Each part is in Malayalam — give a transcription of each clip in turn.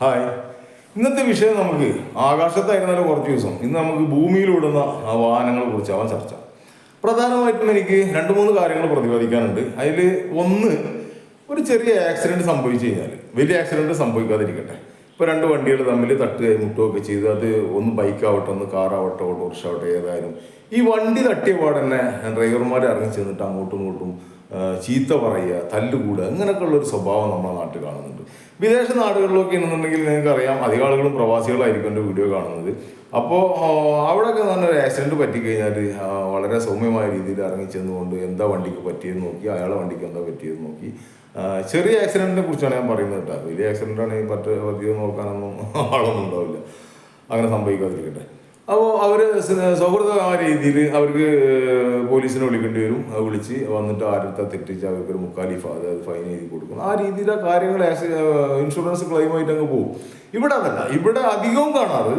ഹായ്. ഇന്നത്തെ വിഷയം നമുക്ക് ആകാശത്തായിരുന്നല്ലോ കുറച്ച് ദിവസം. ഇന്ന് നമുക്ക് ഭൂമിയിലൂടുന്ന വാഹനങ്ങളെ കുറിച്ചാവാൻ ചർച്ച. പ്രധാനമായിട്ടും എനിക്ക് രണ്ട് മൂന്ന് കാര്യങ്ങൾ പ്രതിപാദിക്കാനുണ്ട്. അതിൽ ഒന്ന് ഒരു ചെറിയ ആക്സിഡന്റ് സംഭവിച്ചു കഴിഞ്ഞാൽ വലിയ ആക്സിഡന്റ് സംഭവിക്കാതിരിക്കട്ടെ. ഇപ്പോൾ രണ്ട് വണ്ടികൾ തമ്മിൽ തട്ടുകയും മുട്ടുകയൊക്കെ ചെയ്ത് അത് ഒന്ന് ബൈക്കാവട്ടെ ഒന്ന് കാറാവട്ടെ ഓട്ടോറിക്ഷ ആവട്ടെ ഏതായാലും. ഈ വണ്ടി തട്ടിയ പാടന്നെ ഡ്രൈവർമാർ ഇറങ്ങി ചെന്നിട്ട് അങ്ങോട്ടും ഇങ്ങോട്ടും ചീത്ത പറയുക തല്ലുകൂടുക അങ്ങനെയൊക്കെയുള്ള ഒരു സ്വഭാവം നമ്മുടെ നാട്ടിൽ കാണുന്നുണ്ട്. വിദേശ നാടുകളിലൊക്കെ എന്നുണ്ടെങ്കിൽ നിങ്ങൾക്ക് അറിയാം അധികം ആളുകളും പ്രവാസികളായിരിക്കും എന്റെ വീഡിയോ കാണുന്നത്. അപ്പോൾ അവിടെയൊക്കെ നല്ല ഒരു ആക്സിഡന്റ് പറ്റിക്കഴിഞ്ഞാൽ വളരെ സൗമ്യമായ രീതിയിൽ ഇറങ്ങി ചെന്നുകൊണ്ട് എന്താ വണ്ടിക്ക് പറ്റിയെന്ന് നോക്കി അയാളെ വണ്ടിക്ക് എന്താ പറ്റിയെന്ന് നോക്കി. ചെറിയ ആക്സിഡന്റിനെ കുറിച്ചാണ് ഞാൻ പറയുന്നത് കേട്ടോ. വലിയ ആക്സിഡന്റ് ആണെങ്കിൽ നോക്കാനൊന്നും ആളൊന്നും ഉണ്ടാവില്ല. അങ്ങനെ സംഭവിക്കാതിരിക്കട്ടെ. അപ്പോൾ അവർ സൗഹൃദമായ രീതിയിൽ അവർക്ക് പോലീസിനെ വിളിക്കേണ്ടി വരും. അത് വിളിച്ച് വന്നിട്ട് ആരത്തെ തെറ്റിച്ച് അവർക്ക് ഒരു മുക്കാലി അതായത് ഫൈൻ എഴുതി കൊടുക്കും. ആ രീതിയിലെ കാര്യങ്ങൾ ഇൻഷുറൻസ് ക്ലെയിമായിട്ട് അങ്ങ് പോകും. ഇവിടെ അതല്ല ഇവിടെ അധികവും കാണാറ്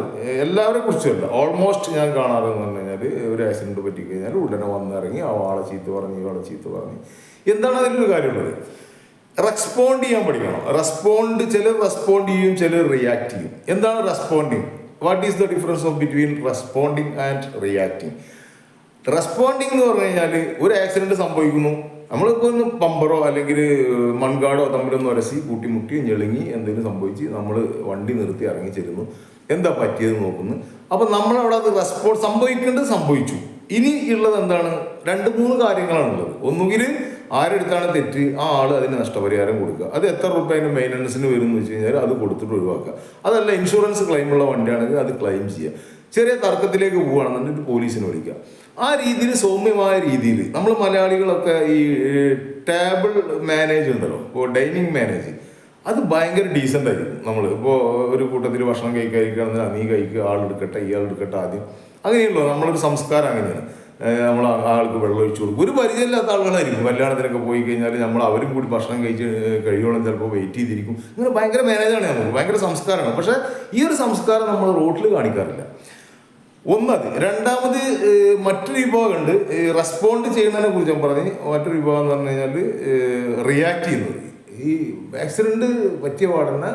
എല്ലാവരെ കുറിച്ചല്ല. ഓൾമോസ്റ്റ് ഞാൻ കാണാറ് എന്ന് പറഞ്ഞു കഴിഞ്ഞാൽ ഒരു ആക്സിഡന്റ് പറ്റിക്കഴിഞ്ഞാൽ ഉടനെ വന്നിറങ്ങി ആ ആളെ ചീത്ത പറഞ്ഞു ഇയാളെ ചീത്ത പറഞ്ഞു. എന്താണ് അതിലൊരു കാര്യമുള്ളത്? റെസ്പോണ്ട് ചെയ്യാൻ പഠിക്കണം. റെസ്പോണ്ട് ചിലർ റെസ്പോണ്ട് ചെയ്യും ചിലർ റിയാക്ട് ചെയ്യും. എന്താണ് responding what is the difference of between responding and reacting responding എന്ന് പറഞ്ഞു കഴിഞ്ഞാൽ ഒരു ആക്സിഡന്റ് സംഭവിക്കുന്നു. നമ്മളിപ്പോൾ ഒന്ന് പമ്പറോ അല്ലെങ്കിൽ മൺകാടോ തമ്മിലൊന്ന് ഉരസി കൂട്ടിമുട്ടി ഞെളുങ്ങി എന്തെങ്കിലും സംഭവിച്ച് നമ്മൾ വണ്ടി നിർത്തി ഇറങ്ങി ചെല്ലുന്നു. എന്താ പറ്റിയത് നോക്കുന്നു. അപ്പം നമ്മളവിടെ അത് റെസ്പോൺസ് സംഭവിക്കേണ്ടത് സംഭവിച്ചു. ഇനി ഉള്ളത് എന്താണ്? രണ്ട് മൂന്ന് കാര്യങ്ങളാണുള്ളത്. ഒന്നുകിൽ ആരെടുത്താണ് തെറ്റ്? ആ ആൾ അതിന് നഷ്ടപരിഹാരം കൊടുക്കുക. അത് എത്ര രൂപ അതിന് മെയിന്റനൻസിന് വരും എന്ന് വെച്ച് കഴിഞ്ഞാൽ അത് കൊടുത്തിട്ട് ഒഴിവാക്കുക. അതല്ല ഇൻഷുറൻസ് ക്ലെയിമുള്ള വണ്ടിയാണെങ്കിൽ അത് ക്ലെയിം ചെയ്യുക. ചെറിയ തർക്കത്തിലേക്ക് പോവുകയാണെന്നുണ്ടെങ്കിൽ പോലീസിനെ വിളിക്കുക. ആ രീതിയിൽ സൗമ്യമായ രീതിയിൽ നമ്മൾ മലയാളികളൊക്കെ ഈ ടേബിൾ മാനേജ് ഉണ്ടല്ലോ ഇപ്പോൾ ഡൈനിങ് മാനേജ് അത് ഭയങ്കര ഡീസന്റ് ആയിരിക്കും. നമ്മൾ ഇപ്പോൾ ഒരു കൂട്ടത്തിൽ ഭക്ഷണം കഴിക്കാതിരിക്കുകയാണെങ്കിൽ നീ കഴിക്കുക ആളെടുക്കട്ടെ ഇയാൾ എടുക്കട്ടെ ആദ്യം. അങ്ങനെയുള്ളൂ നമ്മളൊരു സംസ്കാരം അങ്ങനെയാണ്. നമ്മൾ ആൾക്ക് വെള്ളം ഒഴിച്ചു കൊടുക്കും. ഒരു പരിചയമില്ലാത്ത ആളുകളായിരിക്കും. കല്യാണത്തിനൊക്കെ പോയി കഴിഞ്ഞാൽ നമ്മൾ അവരും കൂടി ഭക്ഷണം കഴിച്ച് കഴിയോളം ചിലപ്പോൾ വെയിറ്റ് ചെയ്തിരിക്കും. ഇങ്ങനെ ഭയങ്കര മാനേജാണ് നമുക്ക് ഭയങ്കര സംസ്കാരമാണ്. പക്ഷേ ഈ ഒരു സംസ്കാരം നമ്മൾ റോട്ടിൽ കാണിക്കാറില്ല. ഒന്നത്. രണ്ടാമത് മറ്റൊരു വിഭാഗമുണ്ട്. റെസ്പോണ്ട് ചെയ്യുന്നതിനെ കുറിച്ച് ഞാൻ പറഞ്ഞ്. മറ്റൊരു വിഭാഗം എന്ന് പറഞ്ഞു കഴിഞ്ഞാൽ റിയാക്ട് ചെയ്യുന്നത്. ഈ ആക്സിഡന്റ് പറ്റിയ പാടന്നെ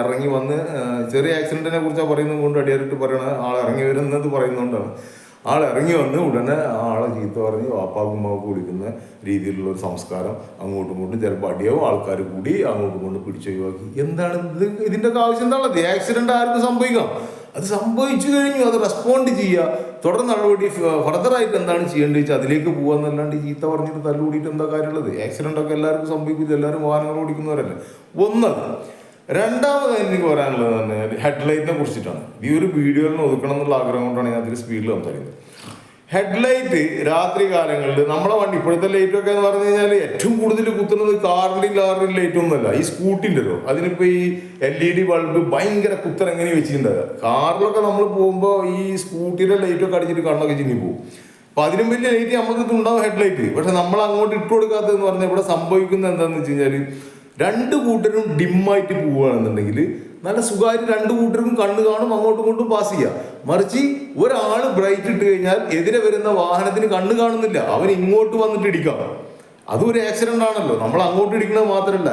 ഇറങ്ങി വന്ന് ചെറിയ ആക്സിഡന്റിനെ കുറിച്ചാണ് പറയുന്നത് കൊണ്ട് അടിയാറിട്ട് പറയണ ആൾ ഇറങ്ങി വരുന്നത് പറയുന്നതുകൊണ്ടാണ്. ആൾ ഇറങ്ങി വന്ന് ഉടനെ ആളെ ചീത്ത പറഞ്ഞ് വാപ്പാക്കുമ്മാക്ക് കുടിക്കുന്ന രീതിയിലുള്ള ഒരു സംസ്കാരം അങ്ങോട്ടും ഇങ്ങോട്ടും ചിലപ്പോൾ അടിയാവും. ആൾക്കാർ കൂടി അങ്ങോട്ടും ഇങ്ങോട്ടും പിടിച്ചൊഴിവാക്കി എന്താണ് ഇത്? ഇതിന്റെ ആവശ്യം എന്താണുള്ളത് ആക്സിഡന്റ് ആർക്കും സംഭവിക്കാം. അത് സംഭവിച്ചു കഴിഞ്ഞു. അത് റെസ്പോണ്ട് ചെയ്യുക തുടർ നടപടി ഫർദറായിട്ട് എന്താണ് ചെയ്യേണ്ടത് വെച്ചാൽ അതിലേക്ക് പോകാന്നല്ലാണ്ട് ചീത്ത പറഞ്ഞിട്ട് തല്ലുകൂടിയിട്ട് എന്താ കാര്യമുള്ളത്? ആക്സിഡന്റ് ഒക്കെ എല്ലാവർക്കും സംഭവിക്കും. എല്ലാവരും വാഹനങ്ങൾ ഓടിക്കുന്നവരല്ലേ? ഒന്നത് രണ്ടാമത് എനിക്ക് പറയാനുള്ളത് തന്നെ ഹെഡ് ഹെഡ്ലൈറ്റിനെ കുറിച്ചിട്ടാണ്. ഈ ഒരു വീഡിയോയിൽ ഒതുക്കണം എന്നുള്ള ആഗ്രഹം കൊണ്ടാണ് ഞാൻ അതിൽ സ്പീഡിൽ സംസാരിക്കുന്നത് ഹെഡ്ലൈറ്റ് രാത്രി കാലങ്ങളിൽ നമ്മളെ വണ്ടി ഇപ്പോഴത്തെ ലൈറ്റ് ഒക്കെ എന്ന് പറഞ്ഞു കഴിഞ്ഞാൽ ഏറ്റവും കൂടുതൽ കുത്തുന്നത് കാറിന്റെ കാറിന്റെയും ലൈറ്റ് ഒന്നുമല്ല ഈ സ്കൂട്ടിന്റെതോ അതിനിപ്പോൾ ഈ എൽ ഇ ഡി ബൾബ് ഭയങ്കര കുത്തൻ എങ്ങനെ വെച്ചിട്ടുണ്ടാകുക കാറിലൊക്കെ നമ്മൾ പോകുമ്പോൾ ഈ സ്കൂട്ടിയുടെ ലൈറ്റൊക്കെ അടിച്ചിട്ട് കണ്ണൊക്കെ ചിന്നി പോകും. അപ്പം അതിനും വലിയ ലൈറ്റ് നമുക്ക് ഉണ്ടാവും ഹെഡ്ലൈറ്റ് പക്ഷെ നമ്മൾ അങ്ങോട്ട് ഇട്ട് കൊടുക്കാത്തതെന്ന് പറഞ്ഞാൽ ഇവിടെ സംഭവിക്കുന്നത് എന്താണെന്ന് വെച്ച് കഴിഞ്ഞാൽ രണ്ട് കൂട്ടരും ഡിമ്മായിട്ട് പോവുകയാണെന്നുണ്ടെങ്കിൽ നല്ല സുഖമായിട്ട് രണ്ട് കൂട്ടരും കണ്ണ് കാണും അങ്ങോട്ടും ഇങ്ങോട്ടും പാസ് ചെയ്യുക മറിച്ച് ഒരാൾ ബ്രൈറ്റ് ഇട്ട് കഴിഞ്ഞാൽ എതിരെ വരുന്ന വാഹനത്തിന് കണ്ണ് കാണുന്നില്ല. അവൻ ഇങ്ങോട്ട് വന്നിട്ട് ഇടിക്കാം. അതും ഒരു ആക്സിഡന്റ് ആണല്ലോ. നമ്മൾ അങ്ങോട്ട് ഇടിക്കുന്നത് മാത്രമല്ല.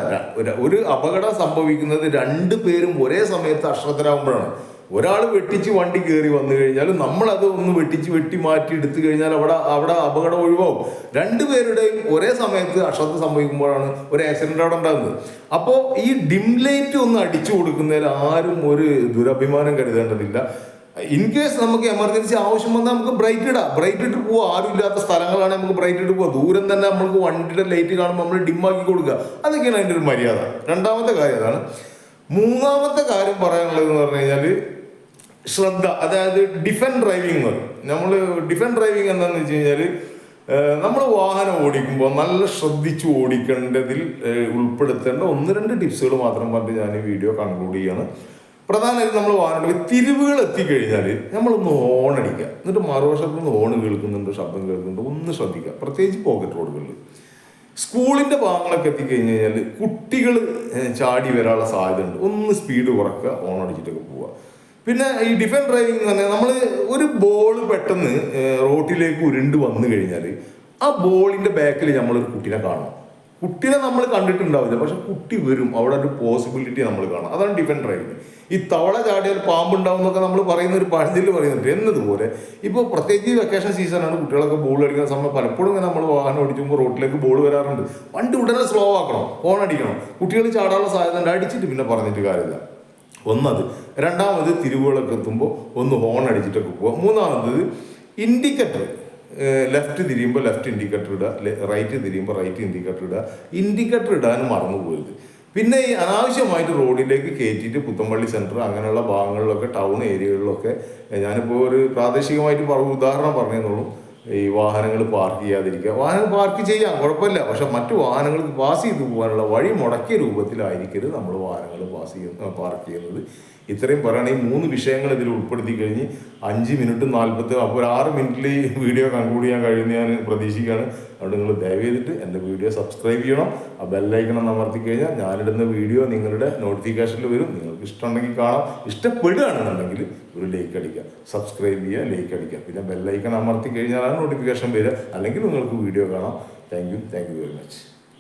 ഒരു അപകടം സംഭവിക്കുന്നത് രണ്ട് പേരും ഒരേ സമയത്ത് അശ്രദ്ധരാകുമ്പോഴാണ്. ഒരാൾ വെട്ടിച്ച് വണ്ടി കയറി വന്നു കഴിഞ്ഞാൽ നമ്മൾ അത് ഒന്ന് വെട്ടിച്ച് വെട്ടി മാറ്റി എടുത്തു കഴിഞ്ഞാൽ അവിടെ അവിടെ അപകടം ഒഴിവാകും രണ്ടുപേരുടെയും ഒരേ സമയത്ത് അശ്രദ്ധ സംഭവിക്കുമ്പോഴാണ് ഒരു ആക്സിഡന്റ് അവിടെ ഉണ്ടാകുന്നത്. അപ്പോൾ ഈ ഡിം ലൈറ്റ് ഒന്ന് അടിച്ചു കൊടുക്കുന്നതിൽ ആരും ഒരു ദുരഭിമാനം കരുതേണ്ടതില്ല. ഇൻ കേസ് നമുക്ക് എമർജൻസി ആവശ്യം വന്നാൽ നമുക്ക് ബ്രൈറ്റ് ഇടാം. ബ്രൈറ്റ് ഇട്ട് ആരും ഇല്ലാത്ത സ്ഥലങ്ങളാണെങ്കിൽ നമുക്ക് ബ്രൈറ്റ് ഇട്ട് പോവാം. ദൂരം തന്നെ നമുക്ക് വണ്ടിയുടെ ലൈറ്റ് കാണുമ്പോൾ നമ്മൾ ഡിം ആക്കി കൊടുക്കുക. അതൊക്കെയാണ് അതിന്റെ ഒരു മര്യാദ. രണ്ടാമത്തെ കാര്യം അതാണ്. മൂന്നാമത്തെ കാര്യം പറയാനുള്ളത് എന്ന് പറഞ്ഞു കഴിഞ്ഞാൽ ശ്രദ്ധ അതായത് ഡിഫൻ ഡ്രൈവിംഗ് എന്ന് പറയും. നമ്മൾ ഡിഫൻ ഡ്രൈവിംഗ് എന്താണെന്ന് വെച്ച് കഴിഞ്ഞാൽ നമ്മൾ വാഹനം ഓടിക്കുമ്പോൾ നല്ല ശ്രദ്ധിച്ച് ഓടിക്കേണ്ടതിൽ ഉൾപ്പെടുത്തേണ്ട ഒന്ന് രണ്ട് ടിപ്സുകൾ മാത്രം പറഞ്ഞ് ഞാൻ ഈ വീഡിയോ കൺക്ലൂഡ് ചെയ്യാണ്. പ്രധാനമായിട്ടും നമ്മൾ വാഹനം തിരിവുകൾ എത്തിക്കഴിഞ്ഞാൽ നമ്മളൊന്ന് ഹോൺ അടിക്കുക. എന്നിട്ട് മറുവശത്ത് നിന്ന് ഹോൺ കേൾക്കുന്നുണ്ട് ശബ്ദം കേൾക്കുന്നുണ്ട് ഒന്ന് ശ്രദ്ധിക്കുക. പ്രത്യേകിച്ച് പോക്കറ്റ് റോഡുകളിൽ സ്കൂളിന്റെ ഭാഗങ്ങളൊക്കെ എത്തിക്കഴിഞ്ഞ് കഴിഞ്ഞാൽ കുട്ടികൾ ചാടി വരാനുള്ള സാധ്യതയുണ്ട്. ഒന്ന് സ്പീഡ് കുറക്കുക ഓൺ അടിച്ചിട്ടൊക്കെ പോവുക. പിന്നെ ഈ ഡിഫൻ ഡ്രൈവിംഗ് തന്നെ നമ്മൾ ഒരു ബോൾ പെട്ടെന്ന് റോട്ടിലേക്ക് ഉരുണ്ട് വന്നു കഴിഞ്ഞാൽ ആ ബോളിന്റെ ബാക്കിൽ നമ്മളൊരു കുട്ടീനെ കാണണം. കുട്ടീനെ നമ്മൾ കണ്ടിട്ടുണ്ടാവില്ല പക്ഷെ കുട്ടി വരും അവിടെ ഒരു പോസിബിലിറ്റി നമ്മൾ കാണാം അതാണ് ഡിഫൻസ് ഡ്രൈവിംഗ് ഈ തവള ചാടിയാൽ പാമ്പുണ്ടാവും എന്നൊക്കെ നമ്മൾ പറയുന്ന ഒരു പഴഞ്ചൊല്ല് പറയുന്നുണ്ട്. എന്നതുപോലെ ഇപ്പോൾ പ്രത്യേകിച്ച് വെക്കേഷൻ സീസണാണ് കുട്ടികളൊക്കെ ബോൾ അടിക്കുന്ന സമയം പലപ്പോഴും ഇങ്ങനെ നമ്മൾ വാഹനം ഓടിക്കുമ്പോൾ റോഡിലേക്ക് ബോൾ വരാറുണ്ട്. വണ്ടി ഉടനെ സ്ലോ ആക്കണം ഹോൺ അടിക്കണം. കുട്ടികൾ ചാടാനുള്ള സാധ്യത ഉണ്ട്. അടിച്ചിട്ട് പിന്നെ പറഞ്ഞിട്ട് കാര്യമില്ല. ഒന്നത്. രണ്ടാമത് തിരിവുകളൊക്കെ എത്തുമ്പോൾ ഒന്ന് ഹോൺ അടിച്ചിട്ടൊക്കെ പോവുക മൂന്നാമത് ഇൻഡിക്കേറ്റർ ലെഫ്റ്റ് തിരിയുമ്പോൾ ലെഫ്റ്റ് ഇൻഡിക്കേറ്റർ ഇടുക റൈറ്റ് തിരിയുമ്പോൾ റൈറ്റ് ഇൻഡിക്കേറ്റർ ഇടുക ഇൻഡിക്കേറ്റർ ഇടാനും മറന്നു പോകരുത് പിന്നെ ഈ അനാവശ്യമായിട്ട് റോഡിലേക്ക് കയറ്റിയിട്ട് പുത്തമ്പള്ളി സെന്റർ അങ്ങനെയുള്ള ഭാഗങ്ങളിലൊക്കെ ടൗൺ ഏരിയകളിലൊക്കെ ഞാനിപ്പോൾ ഒരു പ്രാദേശികമായിട്ട് ഉദാഹരണം പറഞ്ഞെന്നുള്ളൂ ഈ വാഹനങ്ങൾ പാർക്ക് ചെയ്യാതിരിക്കുക. വാഹനം പാർക്ക് ചെയ്യാം കുഴപ്പമില്ല. പക്ഷെ മറ്റു വാഹനങ്ങൾക്ക് പാസ് ചെയ്തു പോകാനുള്ള വഴി മുടക്കിയ രൂപത്തിലായിരിക്കരുത് നമ്മൾ വാഹനങ്ങൾ പാസ് ചെയ്യുന്ന പാർക്ക് ചെയ്യുന്നത്. ഇത്രയും പറയുകയാണെങ്കിൽ ഈ മൂന്ന് വിഷയങ്ങൾ ഇതിൽ ഉൾപ്പെടുത്തി കഴിഞ്ഞ് അഞ്ച് മിനിറ്റ് നാൽപ്പത്തി അപ്പോൾ ഒരു ആറ് മിനിറ്റിൽ ഈ വീഡിയോ കൺക്ലൂഡ് ചെയ്യാൻ കഴിയുന്ന ഞാൻ പ്രതീക്ഷിക്കുകയാണ്. അതുകൊണ്ട് നിങ്ങൾ ദയവ് ചെയ്തിട്ട് എന്റെ വീഡിയോ സബ്സ്ക്രൈബ് ചെയ്യണം. ആ ബെല്ലൈക്കണം അമർത്തി കഴിഞ്ഞാൽ ഞാനിടുന്ന വീഡിയോ നിങ്ങളുടെ നോട്ടിഫിക്കേഷനിൽ വരും. നിങ്ങൾക്ക് ഇഷ്ടമുണ്ടെങ്കിൽ കാണാം. ഇഷ്ടപ്പെടുകയാണെന്നുണ്ടെങ്കിൽ ഒരു ലൈക്ക് അടിക്കുക. സബ്സ്ക്രൈബ് ചെയ്യുക ലൈക്ക് അടിക്കുക. പിന്നെ ബെല്ലൈക്കൺ അമർത്തി കഴിഞ്ഞാലാണ് നോട്ടിഫിക്കേഷൻ വരിക. അല്ലെങ്കിൽ നിങ്ങൾക്ക് വീഡിയോ കാണാം. Thank you thank you very much